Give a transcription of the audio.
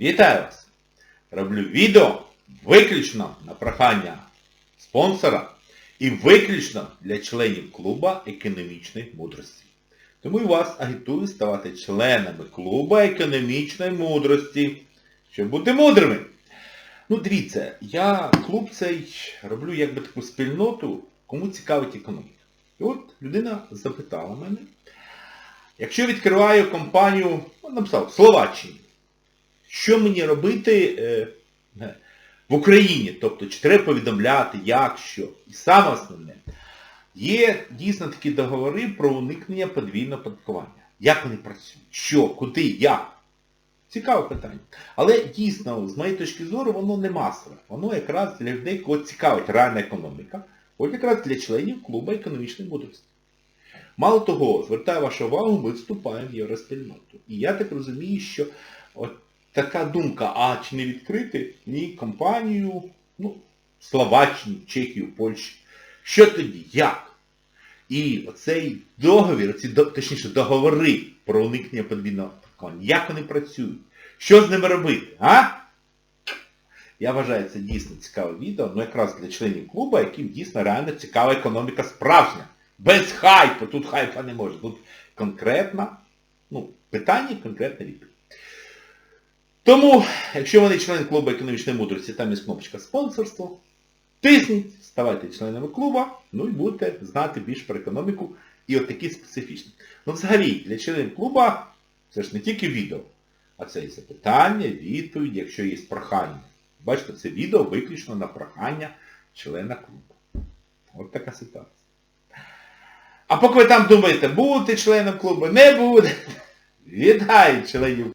Вітаю вас! Роблю відео виключно на прохання спонсора і виключно для членів клуба економічної мудрості. Тому і вас агітую ставати членами клуба економічної мудрості, щоб бути мудрими. Ну, дивіться, я клуб цей роблю якби таку спільноту, кому цікавить економіка. І от людина запитала мене, якщо відкриваю компанію, ну, написав, в Словаччині, що мені робити е, е, в Україні? Тобто, чи треба повідомляти, як, що. І саме основне, є дійсно такі договори про уникнення подвійного податкування. Як вони працюють? Що, куди, як? Цікаве питання. Але дійсно, з моєї точки зору, воно не масове. Воно якраз для людей, кого цікавить реальна економіка, от якраз для членів клубу економічної мудрості. Мало того, звертаю вашу увагу, ми вступаємо в євроспільноту. І я так розумію, що от така думка, а чи не відкрити ні компанію, ну, в Словаччині, в Польщі. Що тоді? Як? І оцей договір, оці, точніше, договори про уникнення подвійного оподаткування, як вони працюють? Що з ними робити? А? Я вважаю, це дійсно цікаве відео, ну якраз для членів клубу, яким дійсно реально цікава економіка справжня. Без хайпу, тут хайпа не може. Тут конкретна, ну, питання конкретна відповідь. Тому, якщо вони члени клубу економічної мудрості, там є кнопочка спонсорство, тисніть, ставайте членами клуба, ну і будете знати більше про економіку і от такі специфічні. Ну взагалі, для членів клуба це ж не тільки відео, а це і запитання, відповіді, якщо є прохання. Бачите, це відео виключно на прохання члена клубу. От така ситуація. А поки ви там думаєте, будете членом клубу, не будете, вітаю членів.